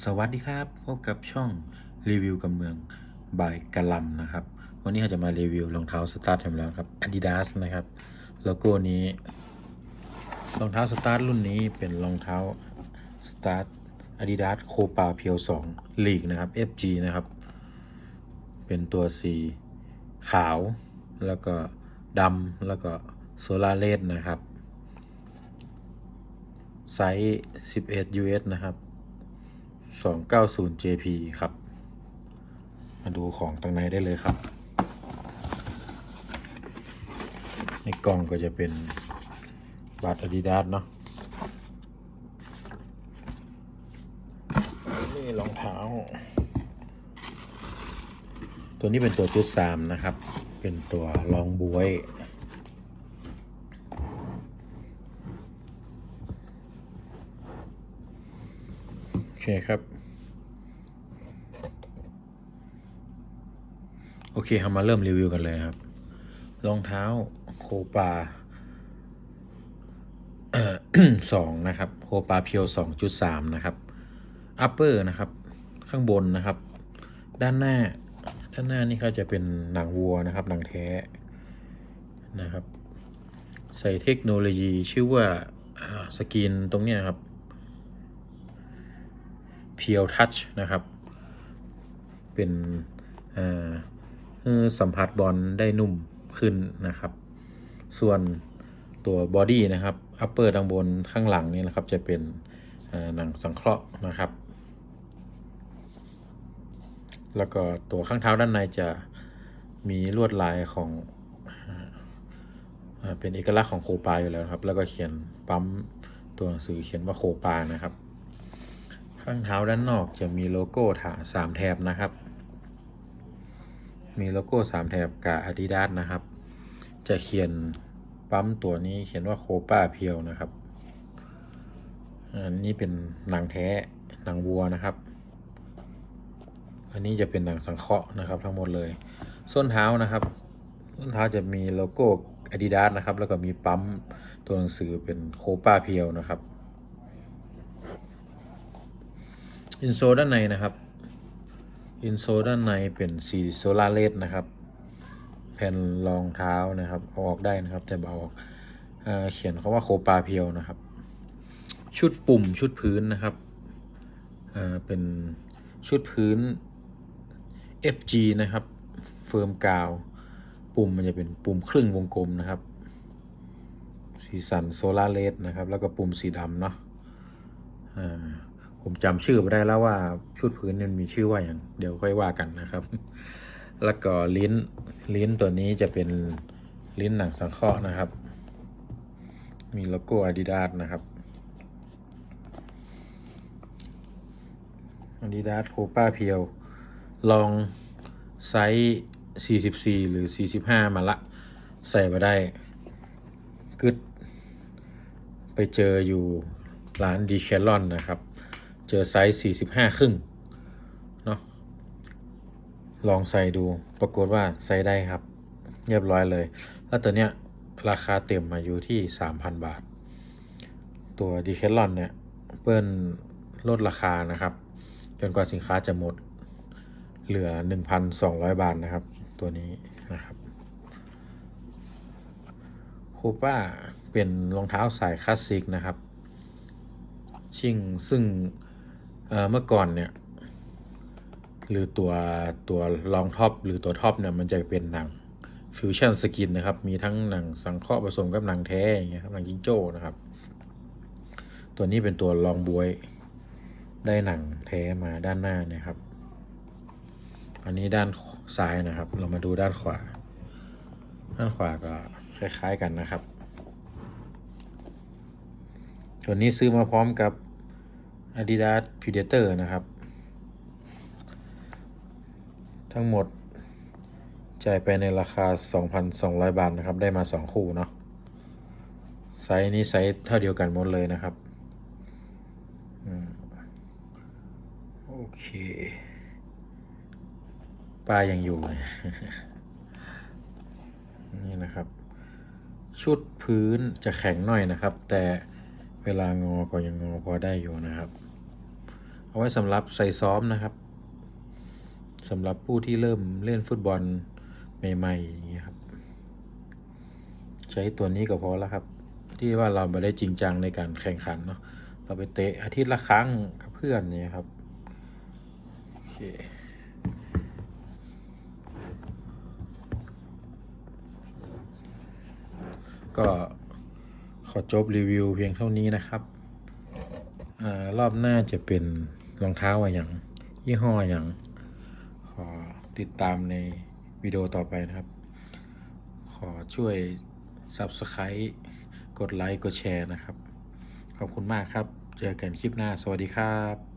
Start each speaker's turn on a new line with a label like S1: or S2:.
S1: สวัสดีครับ พบกับช่องรีวิวกับเมืองบายกะลำนะครับ วันนี้เราจะมารีวิวรองเท้าสตาร์ทแถมแล้วครับ Adidas นะครับ โลโก้นี้ รองเท้าสตาร์ทรุ่นนี้เป็นรองเท้าสตาร์ท Adidas โคปาเพียว2ลีกนะครับ FG นะครับ เป็นตัวสีขาว แล้วก็ดำแล้วก็โซลาเลสนะครับ ไซส์ 11 US นะครับ 290 JP ครับ มาดูของตรงในได้เลยครับ ในกล่องก็จะเป็นบัตร Adidas เนาะนี่รองเท้า ตัวนี้เป็นตัวจุดสามนะครับ เป็นตัวรองบวย เคครับ โอเคเรามาเริ่มรีวิวกันเลยนะครับ รองเท้าโคปาสองนะครับโคปาเพียวสองจุดสามนะครับ อัปเปอร์นะครับ ข้างบนนะครับ ด้านหน้า ด้านหน้านี่เขาจะเป็นหนังวัวนะครับ หนังแท้นะครับ ใส่เทคโนโลยีชื่อว่าสกรีนตรงนี้ครับ เพียวทัชนะครับ เป็นสัมผัสบอลได้นุ่มขึ้นนะครับ ส่วนตัวบอดี้นะครับอัปเปอร์ด้านบนข้างหลังนี่นะครับจะเป็นหนังสังเคราะห์นะครับ แล้วก็ตัวข้างเท้าด้านในจะมีลวดลายของอเป็นเอกลักษณ์ของโคปาอยู่แล้วครับ แล้วก็เขียนปั๊มตัวหนังสือเขียนว่าโคปานะครับ ข้างเท้าด้านนอกจะมีโลโก้ถาสามแถบนะครับ มีโลโก้สามแถบกับ Adidas นะครับ จะเขียนปั๊มตัวนี้เขียนว่าโคป้าเพียวนะครับ อันนี้เป็นหนังแท้หนังวัวนะครับ อันนี้จะเป็นหนังสังเคราะห์นะครับ ทั้งหมดเลย ส้นเท้านะครับส้นเท้าจะมีโลโก้ Adidas นะครับ แล้วก็มีปั๊มตัวหนังสือเป็นโคป้าเพียวนะครับ อินโซด้านในนะครับ อินโซด้านในเป็นสีโซลาเลสนะครับ แผ่นรองเท้านะครับเอาออกได้นะครับ แต่เอาออกเอเขียนคาว่าโคปาเพียวนะครับ ชุดปุ่มชุดพื้นนะครับเเป็นชุดพื้น FG นะครับ เฟิร์มกาว ปุ่มมันจะเป็นปุ่มครึ่งวงกลมนะครับ สีสันโซลาเลสนะครับ แล้วก็ปุ่มสีดำเนาะอ่า ผมจำชื่อไม่ได้แล้วว่าชุดพื้นมันมีชื่อว่าอย่างเดี๋ยวค่อยว่ากันนะครับ แล้วก็ลิ้นลิ้นตัวนี้จะเป็นลิ้นหนังสังเคราะห์นะครับ มีโลโก้ Adidas นะครับ Adidas โคป้าเพียว ลองไซส์ 44 หรือ 45 มาละ ใส่มาได้กึดไปเจออยู่ร้านดีแคลอนนะครับ เจอไซส์ 45 ครึ่งเนาะลองใส่ดูปรากฏว่าใส่ได้ครับ เรียบร้อยเลย แล้วตัวเนี้ยราคาเต็มมาอยู่ที่ 3,000 บาท ตัวดีแคลอนเนี่ยเปิ้ลลดราคานะครับ จนกว่าสินค้าจะหมดเหลือ 1,200 บาทนะครับ ตัวนี้นะครับโคป้าเป็นรองเท้าสายคลาสสิกนะครับ ชิ่งซึ่ง เมื่อก่อนเนี่ยหรือตัวตัวรองท็อปหรือตัวท็อปเนี่ยมันจะเป็นหนังฟิวชั่นสกินนะครับ มีทั้งหนังสังเคราะห์ผสมกับหนังแท้อย่างเงี้ยครับหนังจิงโจ้นะครับ ตัวนี้เป็นตัวรองบวยได้หนังแท้มาด้านหน้าเนี่ยครับ อันนี้ด้านซ้ายนะครับ เรามาดูด้านขวา ด้านขวาก็คล้ายๆกันนะครับ ตัวนี้ซื้อมาพร้อมกับ Adidas Predator นะครับ ทั้งหมดจ่ายไปในราคา 2,200 บาทนะครับ ได้มา 2 คู่เนาะไซส์นี้ไซส์เท่าเดียวกันหมดเลยนะครับอโอเคป้ายังอยู่ นี่นะครับ ชุดพื้นจะแข็งหน่อยนะครับ แต่ เวลางอก็ยังงอพอได้อยู่นะครับ เอาไว้สำหรับใส่ซ้อมนะครับสำหรับผู้ที่เริ่มเล่นฟุตบอลใหม่ๆอย่างเงี้ยครับ ใช้ตัวนี้ก็พอแล้วครับ ที่ว่าเราไม่ได้จริงจังในการแข่งขันเนาะเราไปเตะอาทิตย์ละครั้งกับเพื่อนเนี่ยครับโอเคก็ ขอจบรีวิวเพียงเท่านี้นะครับอารอบหน้าจะเป็นรองเท้าอะไรอย่างยี่ห้ออย่างขอติดตามในวิดีโอต่อไปนะครับ ขอช่วย Subscribe กดไลค์ กดแชร์นะครับ ขอบคุณมากครับ เจอกันคลิปหน้า สวัสดีครับ